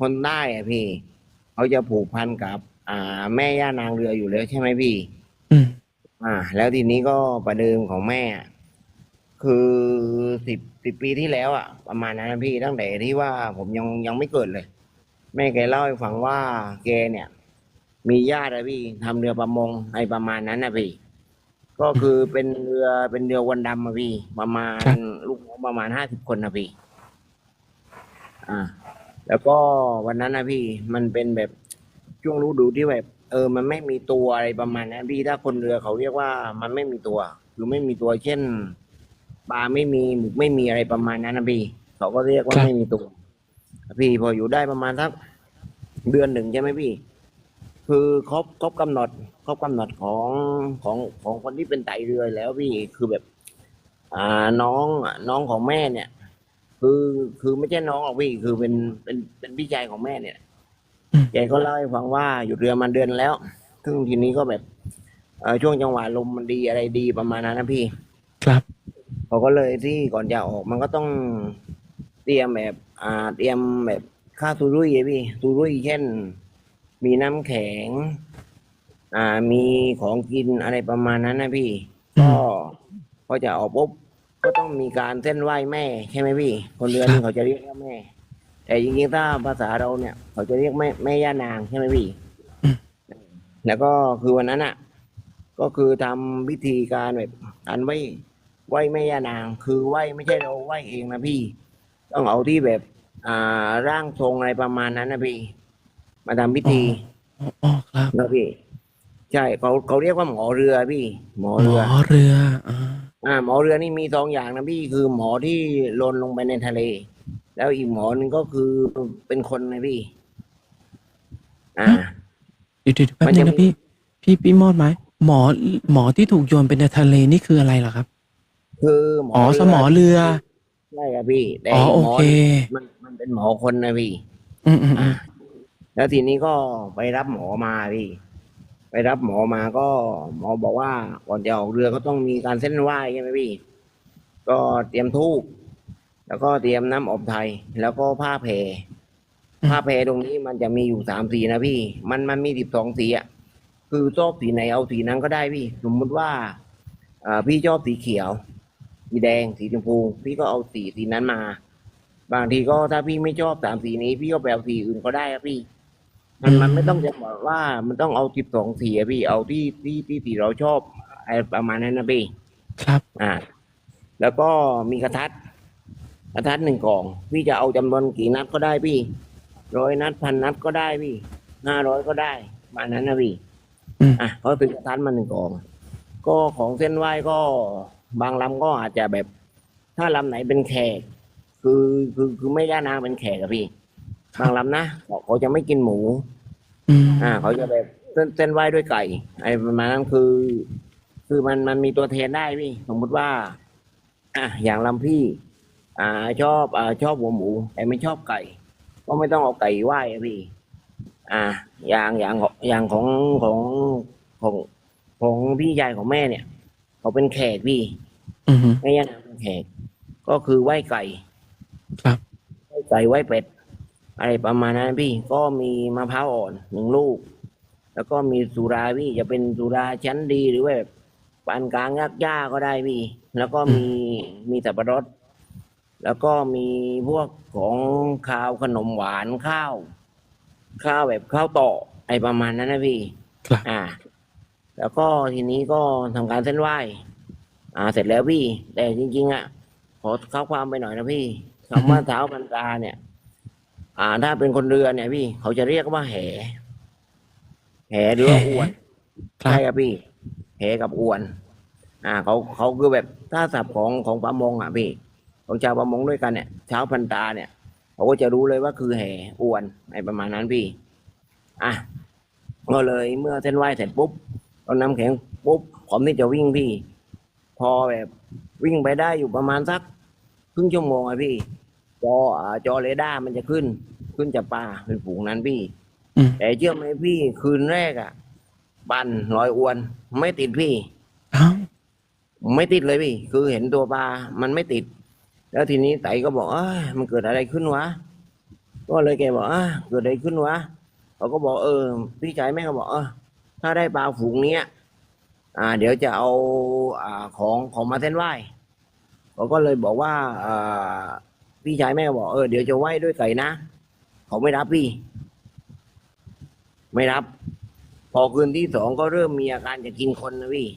คนใต้อะพี่ เขาจะผูกพันกับ อ่า แม่ย่านางเรืออยู่แล้วใช่ไหมพี่ อืม อ่า แล้วทีนี้ก็ประเดิมของแม่อะคือสิบสิบปีที่แล้วอะประมาณนั้นนะพี่ตั้งแต่ที่ว่าผมยังยังไม่เกิดเลย แม่แกเล่าให้ฟังว่าแกเนี่ย มีญาติอะพี่ทำเรือประมงไอประมาณนั้นนะพี่ ก็คือเป็นเรือเป็นเรือวันดำอะพี่ ประมาณครับ ลูกน้องประมาณห้าสิบคนนะพี่ อ่า แล้วก็วันนั้นนะพี่มันเป็นแบบช่วงฤดูที่แบบเออ มันไม่มีตัวอะไรประมาณนั้นพี่ถ้าคนเรือเขาเรียกว่ามันไม่มีตัวคือไม่มีตัวเช่นปลาไม่มีหมึกไม่มีอะไรประมาณนั้นนะพี่เขาก็เรียกว่าครับไม่มีตัวพี่พออยู่ได้ประมาณสักเดือนหนึ่งใช่ไหมพี่ คือครบครบกำหนดครบกำหนดของของของคนที่เป็นไตเรือแล้วพี่คือแบบ อ่าน้องน้องของแม่เนี่ย คือคือไม่ใช่น้องหรอกพี่คือเป็นเป็นเป็นพี่ชายของแม่เนี่ยอืมแกก็เล่าให้ฟังว่าหยุดเรือมาเดือนแล้ว ซึ่งทีนี้ก็แบบเอ่อช่วงจังหวะลมมันดีอะไรดีประมาณนั้นนะพี่ครับเขาก็เลยที่ก่อนจะออกมันก็ต้องเตรียมแบบอ่าเตรียมแบบค่าซูรุ่ยอะพี่ซูรุ่ยเช่น มีน้ำแข็ง อ่ามีของกินอะไรประมาณนั้นนะพี่อืมก็พอจะออกปุ๊บ ก็ต้องมีการเส้นไหว้แม่ใช่ไหมพี่ คนเรือนี่เขาจะเรียกว่าแม่ แต่จริงๆถ้าภาษาเราเนี่ย เขาจะเรียกแม่แม่ย่านางใช่ไหมพี่ แล้วก็คือวันนั้นอะ ก็คือทำพิธีการแบบการไหว้ไหว้แม่ย่านาง คือไหว้ไม่ใช่เราไหว้เองนะพี่ ต้องเอาที่แบบ อ่าร่างทรงอะไรประมาณนั้นนะพี่ มาทำพิธีอ๋ออ๋อครับนะพี่ ใช่เขาเขาเรียกว่าหมอเรือพี่ หมอหมเรืออเรืออ่า อ่าหมอเรือนี่มีสองอย่างนะพี่คือหมอที่ลนลงไปในทะเล แล้วอีกหมอหนึ่งก็คือเป็นคนนะพี่ อ่าเดี๋ยวเดี๋ยวแป๊บมันนึจะงมีนะพี่พี่พี่มอดไหมหมอหมอที่ถูกโยนไปในทะเลนี่คืออะไรเหรอครับ คือหมออ๋อเรือสมอเรือใช่ครับพี่แต่อ๋ออีกโอหมอเคมันมันเป็นหมอคนนะพี่ อืมอืมอือ่ามแล้วทีนี้ก็ไปรับหมอมาพี่ ไปรับหมอมาก็หมอบอกว่าก่อนจะออกเรือก็ต้องมีการเส้นไหว้ใช่ไหมพี่ ก็เตรียมธูปแล้วก็เตรียมน้ำอบไทย แล้วก็ผ้าแพรผ้าแพรตรงนี้มันจะมีอยู่สามสีนะพี่ มันมันมีสิบสองสีอะคือชอบสีไหนเอาสีนั้นก็ได้พี่ สมมุติว่าอ่าพี่ชอบสีเขียว สีแดงสีชมพู พี่ก็เอาสีสีนั้นมา บางทีก็ถ้าพี่ไม่ชอบสามสีนี้ พี่ก็ไปเอาสีอื่นก็ได้ครับพี่ มันมันไม่ต้องจะบอกว่ามันต้องเอาสิบสองสีอะพี่เอาที่ที่ที่สีเราชอบอะไรประมาณนั้นนะพี่ครับอ่า แล้วก็มีกระทัดกระทัดหนึ่งกล่อง พี่จะเอาจำนวนกี่นัดก็ได้พี่ร้อยนัดพันนัดก็ได้พี่ห้าร้อยก็ได้ประมาณนั้นนะพี่อืม อะเขาซื้อกระทัดมาหนึ่งกล่อง ก็ของเส้นไหว้ก็บางลำก็อาจจะแบบ ถ้าลำไหนเป็นแขก คือคือคือไม่ย่านางเป็นแขกอะพี่ บางลำนะเขาเขาจะไม่กินหมูอืมอ่า เขาจะแบบเส้นเส้นไหว้ด้วยไก่ไอ้ประมาณนั้นคือ คือมันมันมีตัวแทนได้พี่สมมติว่า อะอย่างลำพี่ อ่า ชอบอ่าชอบหัวหมูแต่ไม่ชอบไก่ ก็ไม่ต้องเอาไก่ไหว้อะพี่ อ่า อย่างอย่างของอย่างของของของของพี่ชายของแม่เนี่ย เขาเป็นแขกพี่อืมแม่ย่านางเป็นแขก ก็คือไหว้ไก่ ครับ ไหว้ไก่ไหว้เป็ด อะไรประมาณนั้นพี่ก็มีมะพร้าวอ่อนหนึ่งลูก แล้วก็มีสุราพี่จะเป็นสุราชั้นดีหรือว่าแบบปานกลางยักย่าก็ได้พี่ แล้วก็มีมีสับปะรด แล้วก็มีพวกของข้าวขนมหวานข้าว ข้าวแบบข้าวต่อไอประมาณนั้นนะพี่ครับอ่า แล้วก็ทีนี้ก็ทำการเส้นไหว้อ่า เสร็จแล้วพี่ แต่จริง ๆ อะขอเข้าความไปหน่อยนะพี่คำว่าเท้าพันตราเนี่ย อ่า ถ้าเป็นคนเรือเนี่ยพี่ เขาจะเรียกว่าแห แหหรือว่าอวนครัใช่บครับพี่ แหกับอวน อ่า เขาเขาคือแบบถ้าศัพท์ของของประมงอะพี่ ของชาวประมงด้วยกันเนี่ยเช้าพันตาเนี่ย เขาก็จะรู้เลยว่าคือแห่อวนไอประมาณนั้นพี่ อะก็เลยเมื่อเส้นไหว้เสร็จปุ๊บเอาน้ำแข็งปุ๊บผมนี่จะวิ่งพี่ พอแบบวิ่งไปได้อยู่ประมาณสักครึ่งชั่วโมงอะพี่ จออ่าจอเรดาร์มันจะขึ้น ขึ้นจากปลาเป็นฝูงนั้นพี่ อืม แต่เชื่อไหมพี่คืนแรกอะบันลอยอวน ไม่ติดพี่ เอ้าไม่ติดเลยพี่ คือเห็นตัวปลา มันไม่ติด แล้วทีนี้ไต่ก็บอกเอ้ยมันเกิดอะไรขึ้นวะ ก็เลยแกบอกอะเกิดอะไรขึ้นวะเขาก็บอกเออ พี่ชายแม่ก็บอกเออถ้าได้ปลาฝูงเนี้ย อ่า เดี๋ยวจะเอาอ่าของของมาเส้นไหว้เขาก็เลยบอกว่าอ่า พี่ชายแม่ก็บอกเออเดี๋ยวจะไหว้ด้วยไก่นะ เขาไม่รับพี่ ไม่รับ พอคืนที่สองก็เริ่มมีอาการจะกินคนนะพี่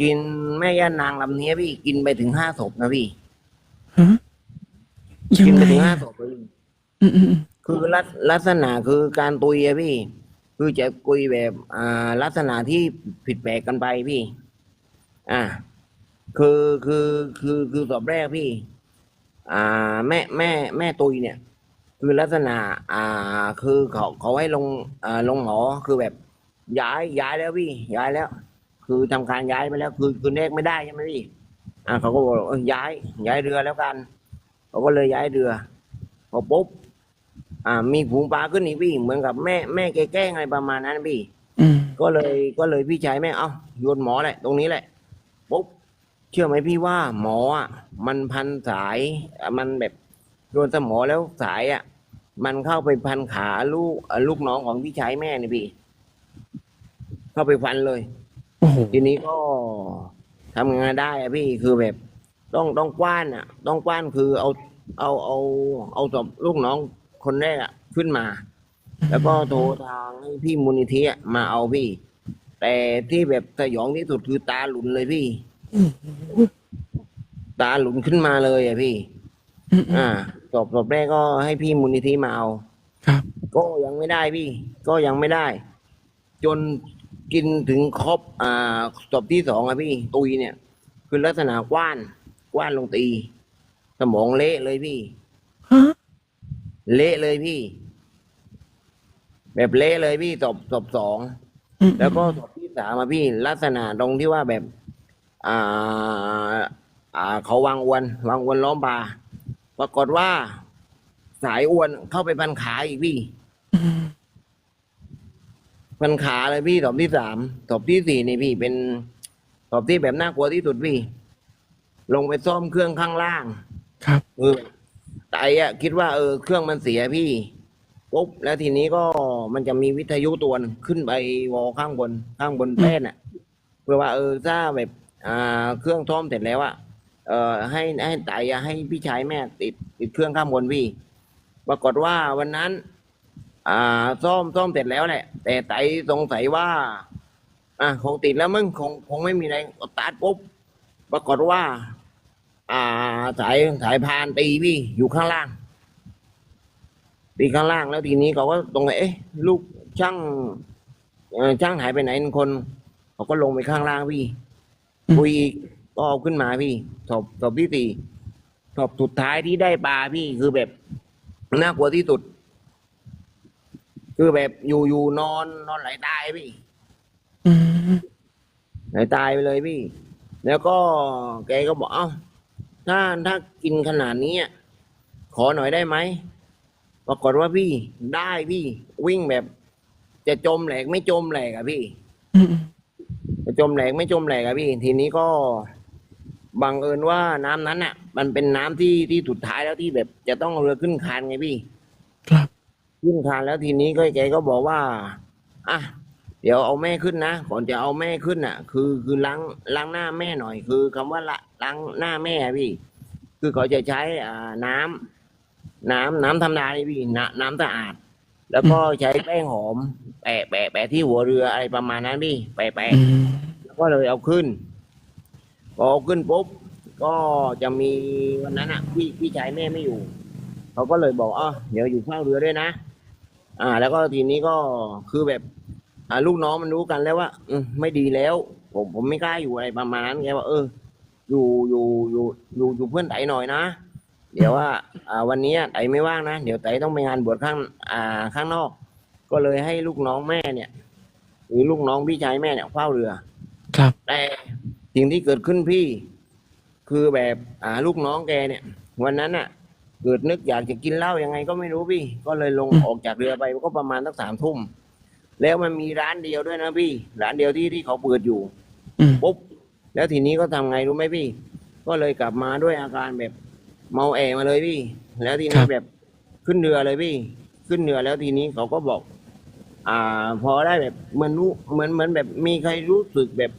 กินแม่ย่านางลำเนี้ยพี่กินไปถึงห้าศพนะพี่ฮะยักิงนไปไงถึงห้าอะศพเลยอืมอืมอืมคือลักลักษณะคือการตุยอะพี่ คือจะกุยแบบ อ่า ลักษณะที่ผิดแปลกกันไปพี่ อ่า คือคือคือคือสอบแรกพี่ อ่า แม่แม่แม่ตุยเนี่ย คือลักษณะ อ่า คือเขาเขาให้ลงอ่าลงหมอคือแบบ ย้ายย้ายแล้วพี่ ย้ายแล้ว คือทำการย้ายไปแล้ว คือคือแรกไม่ได้ใช่ไหมพี่ อ่าเขาก็บอกเออย้าย ย้ายเรือแล้วกันเขาก็เลยย้ายเรือพอปุ๊บอ่า มีฝูงปลาขึ้นอีกพี่ เหมือนกับแม่แม่แกแกล้งอะไรประมาณนั้นพี่อืมก็เลยก็เลยพี่ชายแม่งเอาโยนหมอแหละตรงนี้แหละปุ๊บ เชื่อไหมพี่ว่าหมออะมันพันสายอะมันแบบโยนสมอแล้วสายอะ มันเข้าไปพันขาลูกอะลูกน้องของพี่ชายแม่นี่พี่ เข้าไปฟันเลยโอ้โหทีนี้ก็ทำงานได้อะพี่คือแบบ ต้องต้องกว้านอะ ต้องกว้านคือเอาเอาเอาเอาศพลูกน้องคนแรกอะขึ้นมา แล้วก็โทรทางให้พี่มูลนิธิอะมาเอาพี่ แต่ที่แบบสยองที่สุดคือตาหลุนเลยพี่ ตาหลุนขึ้นมาเลยอะพี่อืมอืมอ่าศพศพแรกก็ให้พี่มูลนิธิมาเอาครับ ก็ยังไม่ได้พี่ ก็ยังไม่ได้ จนกินถึงครบอ่าศพที่สองอะพี่ ตุยเนี่ย คือลักษณะกว้าน กว้านลงตี สมองเละเลยพี่ ฮะ เละเลยพี่ แบบเละเลยพี่ศพศพสองอืมแล้วก็ศพที่สามอะพี่ ลักษณะตรงที่ว่าแบบ อ่าอ่าเขาวางอวนวางอวนล้อมปลาปรากฏว่าสายอวนเข้าไปพันขาอีกพี่อืมพันขาเลยพี่ศพที่สามศพที่สี่นี่พี่เป็นศพที่แบบน่ากลัวที่สุดพี่ ลงไปซ่อมเครื่องข้างล่าง ครับเออไตอะคิดว่าเออเครื่องมันเสียพี่ปุ๊บแล้วทีนี้ก็มันจะมีวิทยุตัวหนึ่งขึ้นไปวอลข้างบนข้างบนแป้นอะเพื่อว่าเออถ้าแบบอ่า เครื่องซ่อมเสร็จแล้วอะเออให้ให้ไตอะให้พี่ชายแม่ติดติดเครื่องข้างบนพี่ปรากฏว่าวันนั้น อ่าซ่อมซ่อมเสร็จแล้วแหละ แต่ไตสงสัยว่า อะคงติดแล้วมึงคงคงไม่มีอะไรตัดปุ๊บปรากฏว่า อ่าสายสายพานตีพี่อยู่ข้างล่างตีข้างล่างแล้วทีนี้เขาก็ตรงไหนเอ๊ะลูกช่างช่างหายไปไหนคนเขาก็ลงไปข้างล่างพี่ คุยอีกก็เอาขึ้นมาพี่สอบสอบที่สี่สอบสุดท้ายที่ได้ปลาพี่คือแบบน่ากลัวที่สุด คือแบบอยู่อยู่นอนนอนไหลตายพี่อืมไหลตายไปเลยพี่ แล้วก็แกก็บอกเอ้าถ้าถ้ากินขนาดนี้อะขอหน่อยได้ไหมปรากฏว่าพี่ได้พี่ วิ่งแบบ จะจมแหลกไม่จมแหลกอะพี่อืมอืม จะจมแหลกไม่จมแหลกอะพี่ทีนี้ก็บังเอิญว่าน้ำนั้นอะมันเป็นน้ำที่ที่สุดท้ายแล้วที่แบบ จะต้องเอาเรือขึ้นคานไงพี่ ครับขึ้นคานแล้วทีนี้ก็แกก็บอกว่าอะเดี๋ยวเอาแม่ขึ้นนะก่อนจะเอาแม่ขึ้นอะ คือคือล้างล้างหน้าแม่หน่อย คือคำว่าละล้างหน้าแม่อะพี่ คือเขาจะใช้อ่าน้ำน้ำน้ำธรรมดาเลยพี่น้ำน้ำสะอาด แล้วก็ใช้แป้งหอมแปะแปะแปะที่หัวเรืออะไรประมาณนั้นพี่แปะแปะอืมก็เลยเอาขึ้นพอเอาขึ้นปุ๊บก็จะมีวันนั้นอะพี่พี่ชายแม่ไม่อยู่เขาก็เลยบอกอ๋อเดี๋ยวอยู่เฝ้าเรือด้วยนะ อ่า แล้วก็ทีนี้ก็คือแบบ อ่าลูกน้องมันรู้กันแล้วว่าอืมไม่ดีแล้ว ผมผมไม่กล้าอยู่อะไรประมาณนั้นแกว่าเอออยู่อยู่อยู่อยู่อยู่เพื่อนไตหน่อยนะ เดี๋ยวว่าอ่าวันนี้ไตไม่ว่างนะ เดี๋ยวไตต้องไปงานบวชข้างอ่าข้างนอก ก็เลยให้ลูกน้องแม่เนี่ย หรือลูกน้องพี่ชายแม่เนี่ยเฝ้าเรือ ครับ แต่สิ่งที่เกิดขึ้นพี่ คือแบบอ่าลูกน้องแกเนี่ย วันนั้นน่ะ เกิดนึกอยากจะกินเหล้ายังไงก็ไม่รู้พี่ ก็เลยลงอืมออกจากเรือไปก็ประมาณสักสามทุ่มแล้วมันมีร้านเดียวด้วยนะพี่ ร้านเดียวที่ที่เขาเปิดอยู่อืมปุ๊บแล้วทีนี้ก็ทำไงรู้ไหมพี่ ก็เลยกลับมาด้วยอาการแบบ เมาแอมาเลยพี่ แล้วทีคนี้รับแบบขึ้นเรือเลยพี่ ขึ้นเรือแล้วทีนี้เขาก็บอก อ่า พอได้แบบเหมือนรู้เหมือนเหมือนแบบมีใครรู้สึกแบบ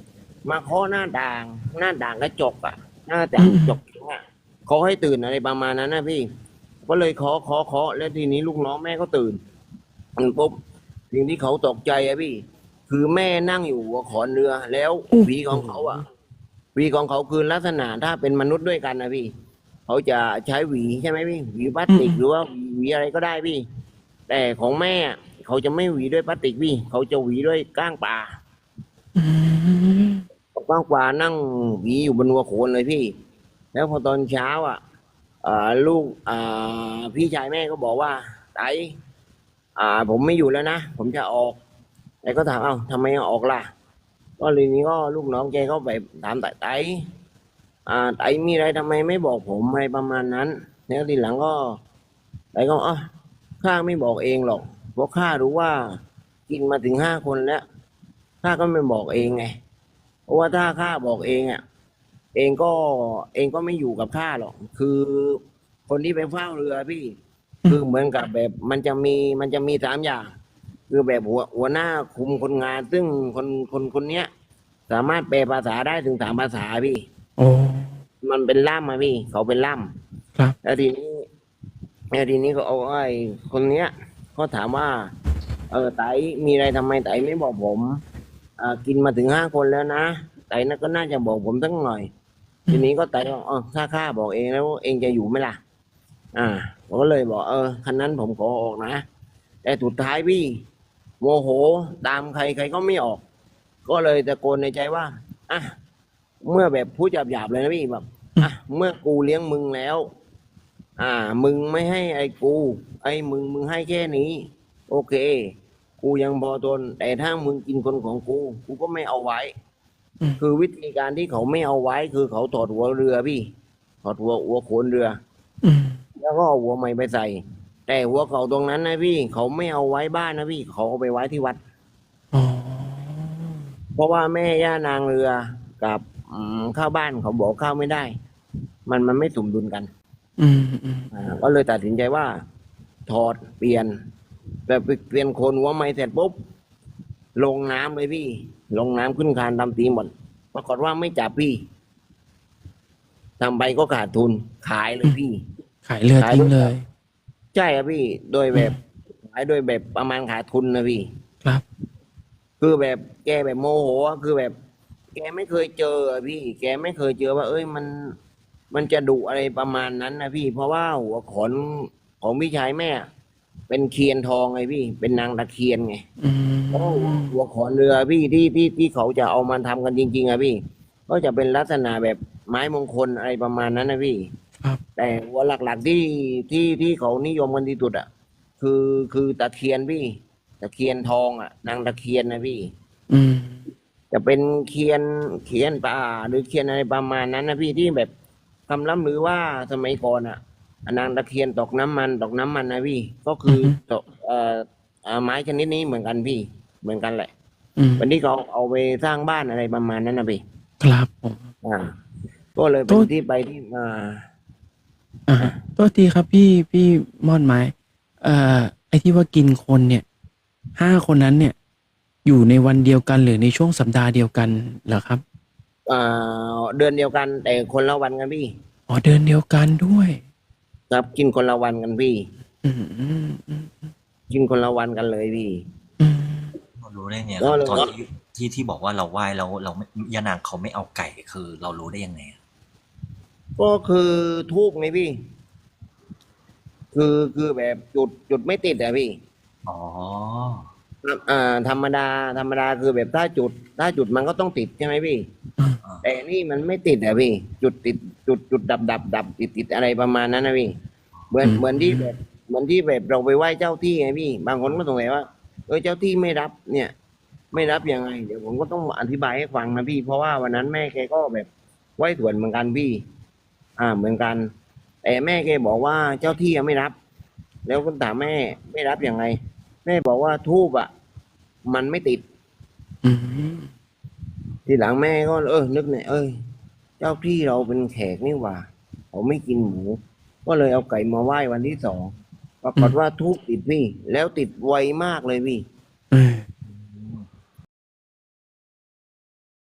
มาเคาะหน้าต่าง หน้าต่างกระจกอะหน้าต่างกระจกอะเขาให้ตื่นอะไรประมาณนั้นนะพี่ ก็เลยเคาะเคาะเคาะแล้วทีนี้ลูกน้องแม่ก็ตื่นมันปุ๊บสิ่งที่เขาตกใจอะพี่ คือแม่นั่งอยู่หัวขอนเรือ แล้วผีของเขาอะผีของเขาคือลักษณะถ้าเป็นมนุษย์ด้วยกันนะพี่ เขาจะใช้หวีใช่ไหมพี่หวีพลาสติกหรือว่าหวีหวีอะไรก็ได้พี่ แต่ของแม่อะเขาจะไม่หวีด้วยพลาสติกพี่ เขาจะหวีด้วยก้างปลาอืมก้างปลานั่งหวีอยู่บนหัวโขนเลยพี่ แล้วพอตอนเช้าอะอ่าลูกอ่าพี่ชายแม่ก็บอกว่าไตอ่าผมไม่อยู่แล้วนะ ผมจะออกแต่ก็ถามเอ้าทำไมออกล่ะ ก็เลยนี้ก็ลูกน้องแกก็ไปถามไตไต อ่าไตมีอะไรทำไมไม่บอกผมอะไรประมาณนั้น แล้วทีหลังก็ไตก็อ๋อข้าไม่บอกเองหรอก เพราะข้ารู้ว่ากินมาถึงห้าคนแล้วข้าก็ไม่บอกเองไง เพราะว่าถ้าข้าบอกเองอะ เองก็เองก็ไม่อยู่กับข้าหรอก คือคนที่ไปเฝ้าเรือพี่ คือเหมือนกับแบบมันจะมีมันจะมีสามอย่าง คือแบบหัวหัวหน้าคุมคนงาน ซึ่งคนคนคนเนี้ย สามารถแปลภาษาได้ถึงสามภาษาพี่ โอ้มันเป็นล่ามมาพี่ เขาเป็นล่ามครับแล้วทีนี้แล้วทีนี้ก็เอาไอ้คนเนี้ยก็ถามว่า เออไตมีอะไรทำไมไตไม่บอกผมอ่ากินมาถึงห้าคนแล้วนะไตน่าก็น่าจะบอกผมสักหน่อย ทีนี้ก็ไตบอกอ๋อถ้าข้าบอกเองแล้วเองจะอยู่ไหมล่ะ อ่าผมก็เลยบอก เออคันนั้นผมขอออกนะแต่สุดท้ายพี่โมโห ตามใครใครก็ไม่ออก ก็เลยตะโกนในใจว่าอะ เมื่อแบบพูดหยาบๆเลยนะพี่แบบอะเมื่อกูเลี้ยงมึงแล้ว อ่า มึงไม่ให้ไอ้กู ไอ้มึงมึงให้แค่นี้ โอเค กูยังพอทนแต่ถ้ามึงกินคนของกู กูก็ไม่เอาไว้อืมคือวิธีการที่เขาไม่เอาไว้ คือเขาถอดหัวเรือพี่ถอดหัวหัวโขนเรืออืมแล้วก็เอาหัวใหม่ไปใส่ แต่หัวเขาตรงนั้นนะพี่ เขาไม่เอาไว้บ้านนะพี่ เขาเอาไปไว้ที่วัดอ๋อเพราะว่าแม่ย่านางเรือกับอืม ข้าวบ้านเขาบอกข้าวไม่ได้ มันมันไม่สมดุลกัน อืมอืมอ่าก็เลยตัดสินใจว่า ถอดเปลี่ยนแบบเปลี่ยนโคนหัวไม้เสร็จปุ๊บลงน้ำเลยพี่ ลงน้ำขึ้นคานทำตีหมดปรากฏว่าไม่จับพี่ทำไปก็ขาดทุนขายเลยพี่ ขายเรือทิ้งเลย ใช่ครับพี่ โดยแบบขายโดยแบบประมาณขาดทุนนะพี่ ครับ คือแบบแกแบบโมโหอะคือแบบ แกไม่เคยเจออะพี่ แกไม่เคยเจอว่า เอ้ยมัน มันจะดุอะไรประมาณนั้นนะพี่ เพราะว่าหัวขอนของพี่ชายแม่ เป็นเคียนทองไงพี่ เป็นนางตะเคียนไงอืมเพราะว่าหัวขอนเรือพี่ที่ที่ที่เขาจะเอามาทำกันจริง ๆอะพี่ ก็จะเป็นลักษณะแบบไม้มงคลอะไรประมาณนั้นนะพี่ ครับ แต่หัวหลักๆที่ที่ที่เขานิยมกันที่สุดอะคือคือตะเคียนพี่ ตะเคียนทองอะนางตะเคียนนะพี่ อืม จะเป็นเคียนเคียนป่าหรือเคียนอะไรประมาณนั้นนะพี่ที่แบบคำล่ำลือว่าสมัยก่อนอะนางตะเคียนตกน้ำมันตกน้ำมันนะพี่ ก็คือตกเอ่อเอ่อไม้ชนิดนี้เหมือนกันพี่เหมือนกันแหละ อืมวันที่เขาเอาไปสร้างบ้านอะไรประมาณนั้นนะพี่ครับผม อ่าก็เลยเป็นที่ไปที่มา อ่าตัวทีครับพี่พี่มอดไม้ เอ่อ ไอ้ที่ว่ากินคนเนี่ยห้าคนนั้นเนี่ย อยู่ในวันเดียวกันหรือในช่วงสัปดาห์เดียวกันเหรอครับอ่าเดือนเดียวกันแต่คนละวันกันพี่อ๋อเดือนเดียวกันด้วย ครับกินคนละวันกันพี่ อืมอืมอืมกินคนละวันกันเลยพี่ อืมเรารู้ได้ไงคก็รับเลยตอนที่ที่ที่บอกว่าเราไหว้แล้วเราไม่ยานางเขาไม่เอาไก่คือ เรารู้ได้ยังไงอะก็คือทูบไงพี่ คือคือแบบจุดจุดไม่ติดอะพี่ อ๋อ อ่าธรรมดา ธรรมดาคือแบบถ้าจุด ถ้าจุดมันก็ต้องติดใช่ไหมพี่ แต่นี่มันไม่ติดอะพี่ จุดติดจุดจุดดับดับดับติดติดอะไรประมาณนั้นนะพี่ เหมือนอืมเหมือนที่แบบเหมือนที่แบบเราไปไหว้เจ้าที่ไงพี่ บางคนก็สงสัยว่า เออเจ้าที่ไม่รับเนี่ย ไม่รับยังไง เดี๋ยวผมก็ต้องอธิบายให้ฟังนะพี่ เพราะว่าวันนั้นแม่แกก็แบบไหว้สวนเหมือนกันพี่ อ่าเหมือนกัน แต่แม่แกบอกว่าเจ้าที่ยังไม่รับ แล้วก็ถามแม่ไม่รับยังไง แม่บอกว่าทูบอะ มันไม่ติดอืมทีหลังแม่ก็เออนึกเนี่ยเอ้ย เจ้าที่เราเป็นแขกนี่หว่าเขาไม่กินหมู ก็เลยเอาไก่มาไหว้วันที่สองปรากฏว่าทูบติดพี่ แล้วติดไวมากเลยพี่